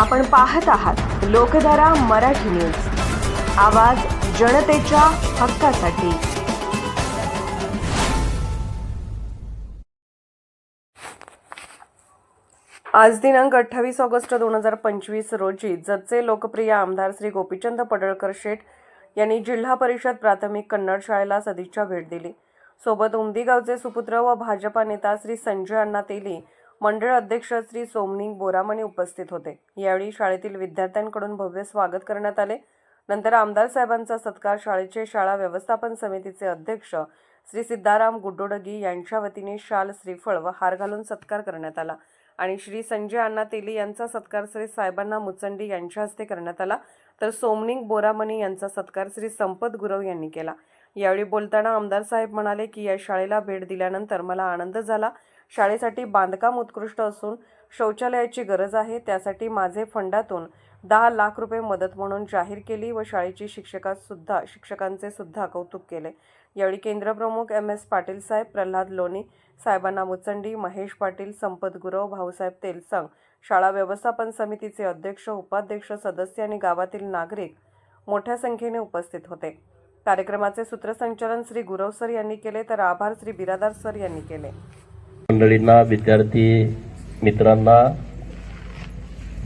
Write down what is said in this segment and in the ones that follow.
आपण पाहत आहात लोकधारा मराठी न्यूज. आवाज जनतेच्या हक्कासाठी. आज दिनांक अठ्ठावीस ऑगस्ट दोन हजार पंचवीस रोजी जतचे लोकप्रिय आमदार श्री गोपीचंद पडळकर शेठ यांनी जिल्हा परिषद प्राथमिक कन्नड शाळेला सदिच्छा भेट दिली. सोबत उमदी गावचे सुपुत्र व भाजपा नेता श्री संजय अण्णा तेली मंडळ अध्यक्ष श्री सोमनिंग बोरामणी उपस्थित होते. यावेळी शाळेतील विद्यार्थ्यांकडून भव्य स्वागत करण्यात आले. नंतर आमदार साहेबांचा सत्कार शाळेचे शाळा व्यवस्थापन समितीचे अध्यक्ष श्री सिद्धाराम गुड्डोडगी यांच्या वतीने शाल श्रीफळ व हार घालून सत्कार करण्यात आला. आणि श्री संजय अण्णा तेली यांचा सत्कार श्री साहेबांना मुचंडी यांच्या हस्ते करण्यात आला. तर सोमनिंग बोरामणी यांचा सत्कार श्री संपत गुरव यांनी केला. यावेळी बोलताना आमदार साहेब म्हणाले की या शाळेला भेट दिल्यानंतर मला आनंद झाला. शाळेसाठी बांधकाम उत्कृष्ट असून शौचालयाची गरज आहे. त्यासाठी माझे फंडातून दहा लाख रुपये मदत म्हणून जाहीर केली व शाळेची शिक्षकासुद्धा शिक्षकांचे सुद्धा कौतुक केले. यावेळी केंद्रप्रमुख एम एस पाटील साहेब प्रल्हाद लोणी साहेबांना मुचंडी महेश पाटील संपत गुरव भाऊसाहेब तेलसंग शाळा व्यवस्थापन समितीचे अध्यक्ष उपाध्यक्ष सदस्य आणि गावातील नागरिक मोठ्या संख्येने उपस्थित होते. कार्यक्रमाचे सूत्रसंचालन श्री गुरव सर यांनी केले तर आभार श्री बिरादार सर यांनी केले. मंडळींना विद्यार्थी मित्रांना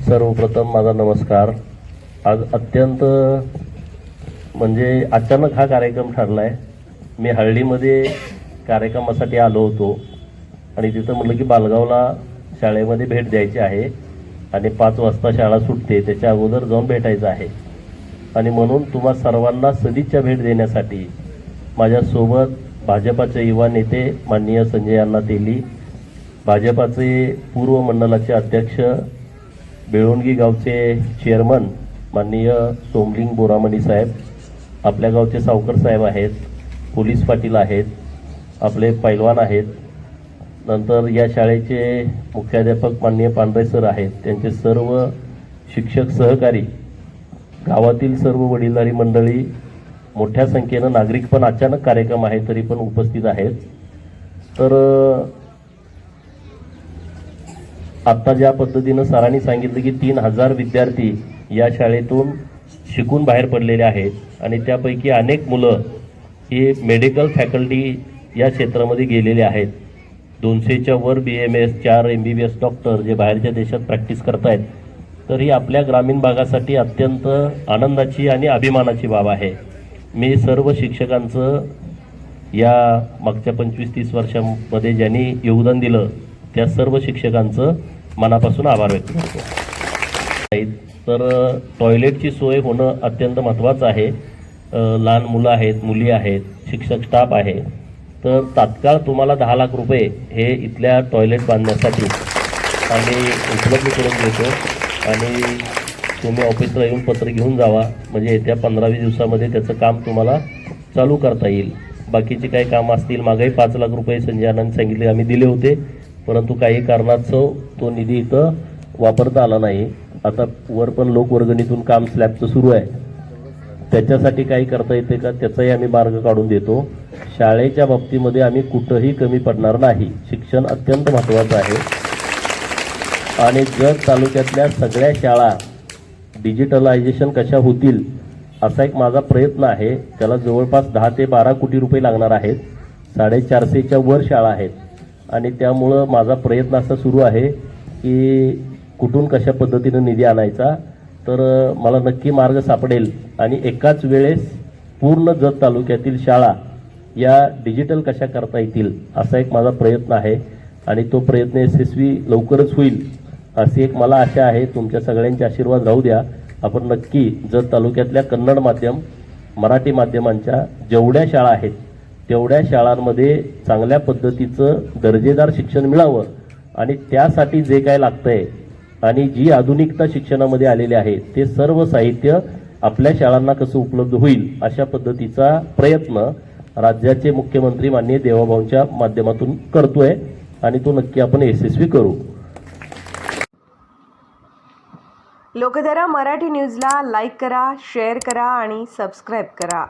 सर्वप्रथम माझा नमस्कार. आज अत्यंत म्हणजे अचानक हा कार्यक्रम ठरला आहे मी हळदीमध्ये कार्यक्रमासाठी आलो होतो आणि तिथं म्हटलं की बालगावला शाळेमध्ये भेट द्यायची आहे आणि पाच वाजता शाळा सुटते त्याच्या अगोदर जाऊन भेटायचं आहे. आणि म्हणून तुम्हा सर्वांना सदिच्छा भेट देण्यासाठी माझ्यासोबत भाजपाचे युवा नेते माननीय संजय अण्णा तेली भाजपाचे पूर्व मंडलाचे अध्यक्ष बेळोणगी गावचे चेअरमन माननीय सोमलिंग बोरामणी साहेब आपल्या गावचे सावकर साहेब आहेत पोलीस पाटील आहेत आपले पैलवान आहेत. नंतर या शाळेचे मुख्याध्यापक माननीय पांढरे सर आहेत. त्यांचे सर्व शिक्षक सहकारी गावातील सर्व वडीलधारी मंडळी मोठ्या संख्येनं नागरिक पण अचानक कार्यक्रम आहे तरी पण उपस्थित आहेत. तर आत्ता ज्या पद्धतीनं सरांनी सांगितलं की तीन हजार विद्यार्थी या शाळेतून शिकून बाहेर पडलेले आहेत आणि त्यापैकी अनेक मुलं ही मेडिकल फॅकल्टी या क्षेत्रामध्ये गेलेले आहेत. दोनशेच्या वर बी एम एस चार M B B S doctor जे बाहेरच्या देशात प्रॅक्टिस करतायत तर ही आपल्या ग्रामीण भागासाठी अत्यंत आनंदाची आणि अभिमानाची बाब आहे. मी सर्व शिक्षकांचं या मागच्या पंचवीस तीस वर्षांमध्ये ज्यांनी योगदान दिलं त्या सर्व शिक्षकांचं मनापासून आभार व्यक्त करतो. तर टॉयलेटची सोय होणं अत्यंत महत्त्वाचं आहे. लहान मुलं आहेत मुली आहेत शिक्षक स्टाफ आहे. तर तात्काळ तुम्हाला दहा लाख रुपये हे इथल्या टॉयलेट बांधण्यासाठी आम्ही उपलब्ध करून देतो. आणि तुम्ही ऑफिसला येऊन पत्र घेऊन जावा. म्हणजे येत्या पंधरा वीस दिवसामध्ये त्याचं काम तुम्हाला चालू करता येईल. बाकीची काही कामं असतील मागेही पाच लाख रुपये संजय आनंद सांगितले आम्ही दिले होते. परंतु काही कारणास्तव तो निधी इथं वापरता आला नाही. आता वर पण लोकवर्गणीतून काम स्लॅबचं सुरू आहे. त्याच्यासाठी काही करता येते का? त्याचाही आम्ही मार्ग काढून देतो. शाळेच्या बाबतीमध्ये आम्ही कुठंही कमी पडणार नाही. शिक्षण अत्यंत महत्त्वाचं आहे. आणि जत तालुक्यातल्या सगळ्या शाळा डिजिटलायझेशन कशा होतील असा एक माझा प्रयत्न आहे. त्याला जवळपास दहा ते बारा कोटी रुपये लागणार आहेत. साडेचारशेच्या वर शाळा आहेत. आणि त्यामुळं माझा प्रयत्न असा सुरू आहे की कुठून कशा पद्धतीनं निधी आणायचा तर मला नक्की मार्ग सापडेल. आणि एकाच वेळेस पूर्ण जत तालुक्यातील शाळा या डिजिटल कशा करता येतील असा एक माझा प्रयत्न आहे. आणि तो प्रयत्न यशस्वी लवकरच होईल अशी एक मला आशा आहे. तुमच्या सगळ्यांचे आशीर्वाद राहू द्या. आपण नक्की जत तालुक्यातल्या कन्नड माध्यम मराठी माध्यमांच्या जेवढ्या शाळा आहेत तेवढ्या शाळांमध्ये चांगल्या पद्धतीचं दर्जेदार शिक्षण मिळावं आणि त्यासाठी जे काय लागतंय आणि जी आधुनिकता शिक्षणामध्ये आलेली आहे ते सर्व साहित्य आपल्या शाळांना कसं उपलब्ध होईल अशा पद्धतीचा प्रयत्न राज्याचे मुख्यमंत्री माननीय देवाभाऊंच्या माध्यमातून करतोय आणि तो नक्की आपण यशस्वी करू. लोकधारा मराठी न्यूजला लाईक करा शेअर करा आणि सबस्क्राईब करा.